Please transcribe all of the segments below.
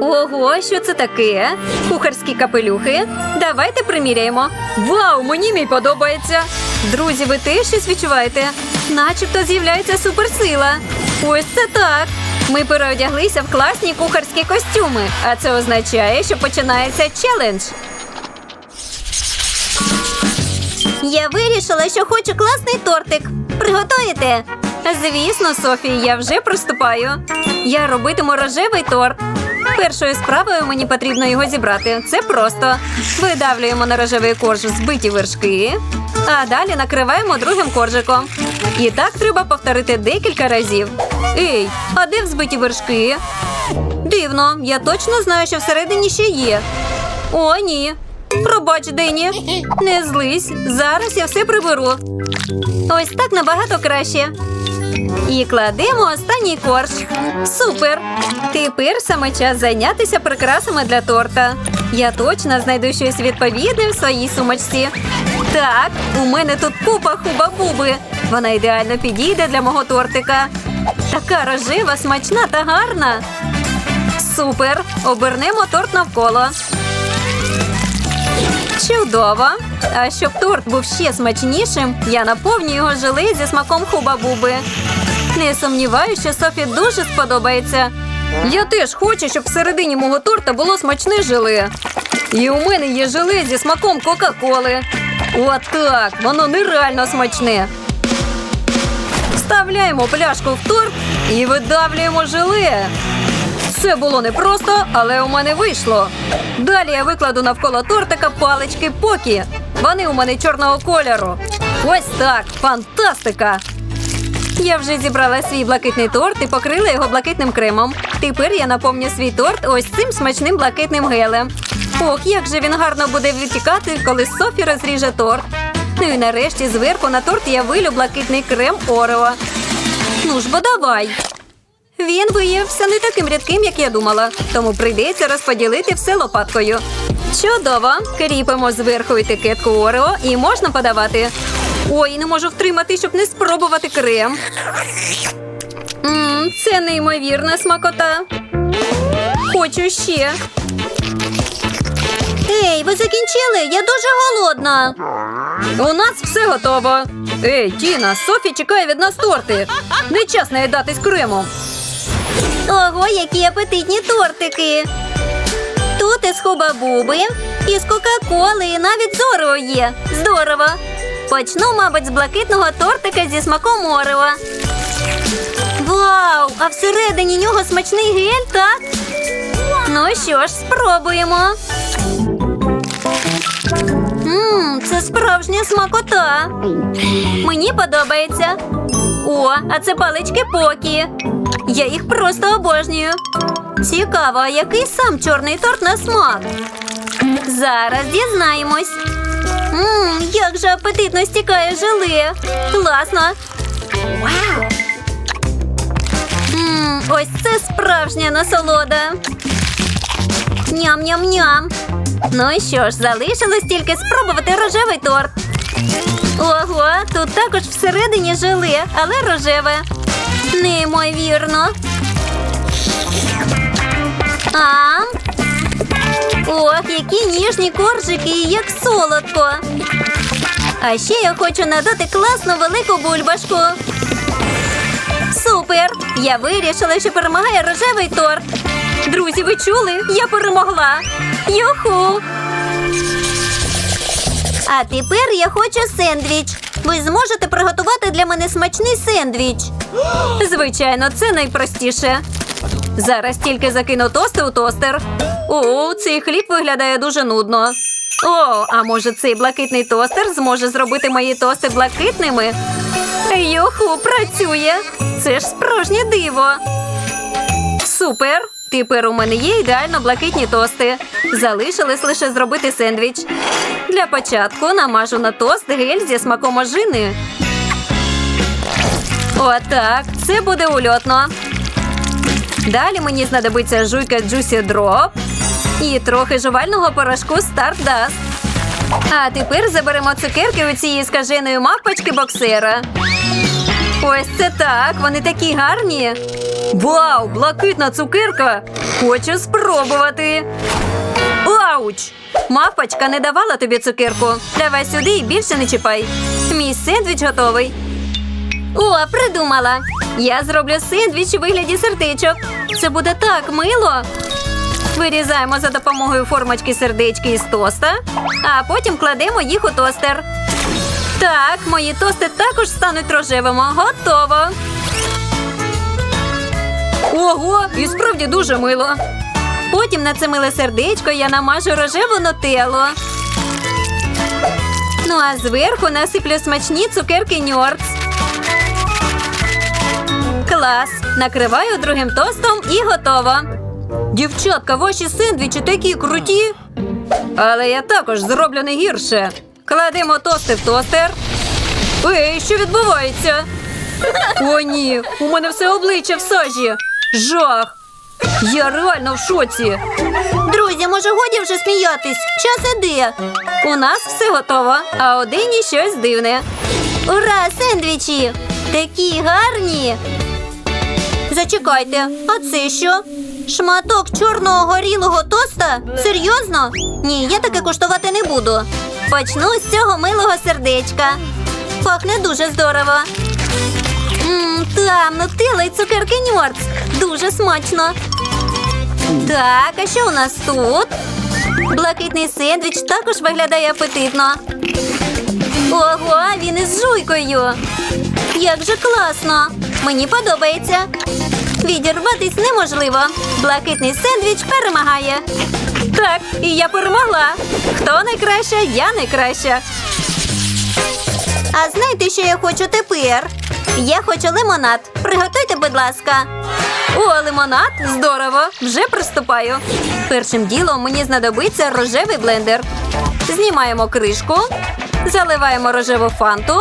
Ого, що це таке? Кухарські капелюхи. Давайте приміряємо. Вау, мені мій подобається. Друзі, ви теж щось відчуваєте? Начебто з'являється суперсила. Ось це так. Ми переодяглися в класні кухарські костюми, а це означає, що починається челендж. Я вирішила, що хочу класний тортик. Приготуєте? Звісно, Софія, я вже приступаю. Я робитиму рожевий торт. Першою справою мені потрібно його зібрати. Це просто. Видавлюємо на рожевий корж збиті вершки, а далі накриваємо другим коржиком. І так треба повторити декілька разів. Ей, а де взбиті вершки? Дивно, я точно знаю, що всередині ще є. О, ні. Пробач, Дені. Не злись. Зараз я все приберу. Ось так набагато краще. І кладемо останній корж. Супер! Тепер саме час зайнятися прикрасами для торта. Я точно знайду щось відповідне в своїй сумочці. Так, у мене тут купа хуба-буби. Вона ідеально підійде для мого тортика. Така рожева, смачна та гарна. Супер! Обернемо торт навколо. Чудово! А щоб торт був ще смачнішим, я наповню його желе зі смаком хуба-буби. Не сумніваюся, що Софі дуже сподобається. Я теж хочу, щоб всередині мого торта було смачне желе. І у мене є желе зі смаком Кока-Коли. Отак, воно нереально смачне. Вставляємо пляшку в торт і видавлюємо желе. Це було непросто, але у мене вийшло. Далі я викладу навколо тортика палички покі. Вони у мене чорного кольору. Ось так, фантастика! Я вже зібрала свій блакитний торт і покрила його блакитним кремом. Тепер я наповню свій торт ось цим смачним блакитним гелем. Ох, як же він гарно буде витікати, коли Софі розріже торт. Ну і нарешті зверху на торт я вилю блакитний крем Орео. Ну ж бо давай. Він виявився не таким рідким, як я думала, тому прийдеться розподілити все лопаткою. Чудово! Кріпимо зверху етикетку Орео і можна подавати. Ой, не можу втримати, щоб не спробувати крем. Це неймовірна смакота. Хочу ще. Ей, ви закінчили? Я дуже голодна. У нас все готово. Ей, Тіна, Софі чекає від нас торти. Не час наїдатись кремом. Ого, які апетитні тортики. Тут із хуба-буби, із Кока-Коли і навіть зоро є. Здорово. Почну, мабуть, з блакитного тортика зі смаком Орео. Вау! А всередині нього смачний гель, так? Ну що ж, спробуємо. Мм, це справжня смакота. Мені подобається. О, а це палички покі. Я їх просто обожнюю. Цікаво, а який сам чорний торт на смак? Зараз дізнаємось. Мм, як же апетитно стікає желе. Класно. Вау! Мм, ось це справжня насолода. Ням-ням-ням. Ну і що ж, залишилось тільки спробувати рожевий торт. Ого, тут також всередині желе, але рожеве. Неймовірно. А? Ох, які ніжні коржики як солодко. А ще я хочу надати класну велику бульбашку. Супер! Я вирішила, що перемагає рожевий торт. Друзі, ви чули? Я перемогла. Юху! А тепер я хочу сендвіч. Ви зможете приготувати для мене смачний сендвіч. Звичайно, це найпростіше. Зараз тільки закину тости у тостер. О, цей хліб виглядає дуже нудно. О, а може цей блакитний тостер зможе зробити мої тости блакитними? Юху, працює. Це ж справжнє диво. Супер! Тепер у мене є ідеально блакитні тости. Залишилось лише зробити сендвіч. Для початку намажу на тост гель зі смаком ожини. Отак, це буде ульотно. Далі мені знадобиться жуйка Juicy Drop і трохи жувального порошку Stardust. А тепер заберемо цукерки у цієї скаженої мавпочки боксера. Ось це так, вони такі гарні. Вау, блакитна цукерка! Хочу спробувати. Ауч! Мавпочка не давала тобі цукерку. Давай сюди і більше не чіпай. Мій сендвіч готовий. О, придумала. Я зроблю сендвіч у вигляді сердечок. Це буде так мило. Вирізаємо за допомогою формочки сердечки із тоста, а потім кладемо їх у тостер. Так, мої тости також стануть рожевими. Готово. Ого, і справді дуже мило. Потім на це миле сердечко я намажу рожеву нутеллу. Ну а зверху насиплю смачні цукерки Ньорц. Клас! Накриваю другим тостом і готово. Дівчатка, ваші сендвічі такі круті. Але я також зроблю не гірше. Кладемо тости в тостер. Ей, що відбувається? О, ні, у мене все обличчя в сажі. Жах. Я реально в шоці. Друзі, може годі вже сміятись? Час іде. У нас все готово, а одині щось дивне. Ура, сендвічі! Такі гарні. Зачекайте, а це що? Шматок чорного горілого тоста? Серйозно? Ні, я таке куштувати не буду. Почну з цього милого сердечка. Пахне дуже здорово. Мм, там нутелла і цукерки Ньорц. Дуже смачно. Так, а що у нас тут? Блакитний сендвіч також виглядає апетитно. Ого, він із жуйкою. Як же класно! Мені подобається. Відірватись неможливо. Блакитний сендвіч перемагає. Так, і я перемогла. Хто найкраща, я найкраща. А знаєте, що я хочу тепер? Я хочу лимонад. Приготуйте, будь ласка. О, лимонад? Здорово! Вже приступаю. Першим ділом мені знадобиться рожевий блендер. Знімаємо кришку, заливаємо рожеву фанту,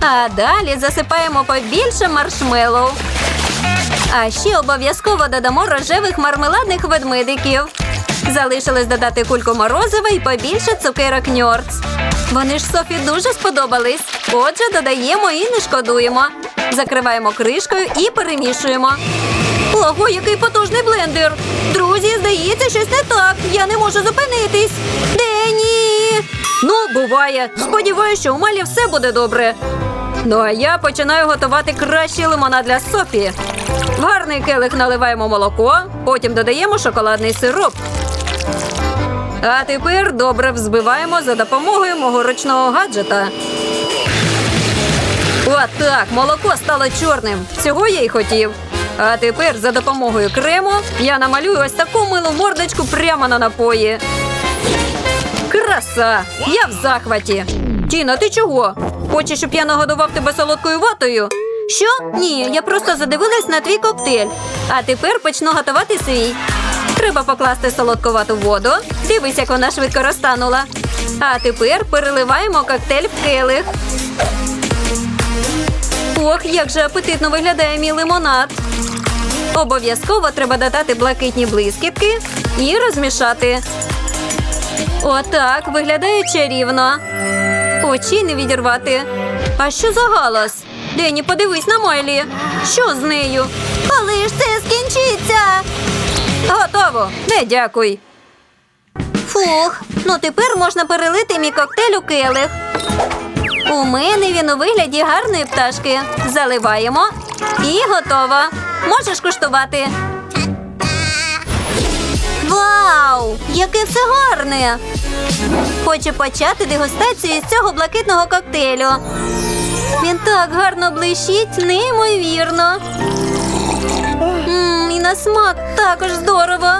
а далі засипаємо побільше маршмеллоу. А ще обов'язково додамо рожевих мармеладних ведмедиків. Залишилось додати кульку морозива і побільше цукерок Ньорц. Вони ж Софі дуже сподобались. Отже, додаємо і не шкодуємо. Закриваємо кришкою і перемішуємо. Ого, який потужний блендер! Друзі, здається, щось не так. Я не можу зупинитись. Дені! Ну, буває. Сподіваюся, що у Малі все буде добре. Ну а я починаю готувати кращий лимонад для Софі. В гарний келих наливаємо молоко, потім додаємо шоколадний сироп. А тепер добре взбиваємо за допомогою мого ручного гаджета. От так, молоко стало чорним. Цього я й хотів. А тепер за допомогою крему я намалюю ось таку милу мордочку прямо на напої. Краса! Я в захваті. Тіна, ти чого? Хочеш, щоб я нагодував тебе солодкою ватою? Що? Ні, я просто задивилась на твій коктейль. А тепер почну готувати свій. Треба покласти солодковату воду. Дивись, як вона швидко розтанула. А тепер переливаємо коктейль в келих. Ох, як же апетитно виглядає мій лимонад. Обов'язково треба додати блакитні блискітки і розмішати. Отак виглядає чарівно. Очі не відірвати. А що за галас? Дені, подивись на Майлі. Що з нею? Коли ж це скінчиться? Готово. Не дякуй. Фух, ну тепер можна перелити мій коктейль у келих. У мене він у вигляді гарної пташки. Заливаємо і готово. Можеш куштувати. Вау! Яке все гарне! Хочу почати дегустацію з цього блакитного коктейлю. Він так гарно блищить, неймовірно. Мм, і на смак також здорово.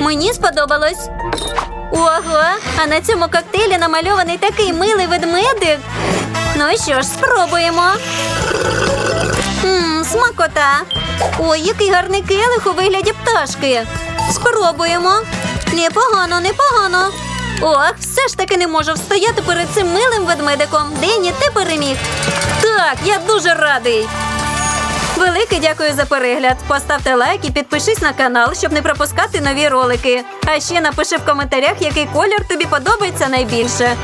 Мені сподобалось. Ого, а на цьому коктейлі намальований такий милий ведмедик. Ну що ж, спробуємо. Мм, смакота. Ой, який гарний келих у вигляді пташки. Спробуємо. Непогано, непогано. Ох, все ж таки не можу встояти перед цим милим ведмедиком. Дені, ти переміг. Так, я дуже радий. Велике дякую за перегляд. Поставте лайк і підпишись на канал, щоб не пропускати нові ролики. А ще напиши в коментарях, який колір тобі подобається найбільше.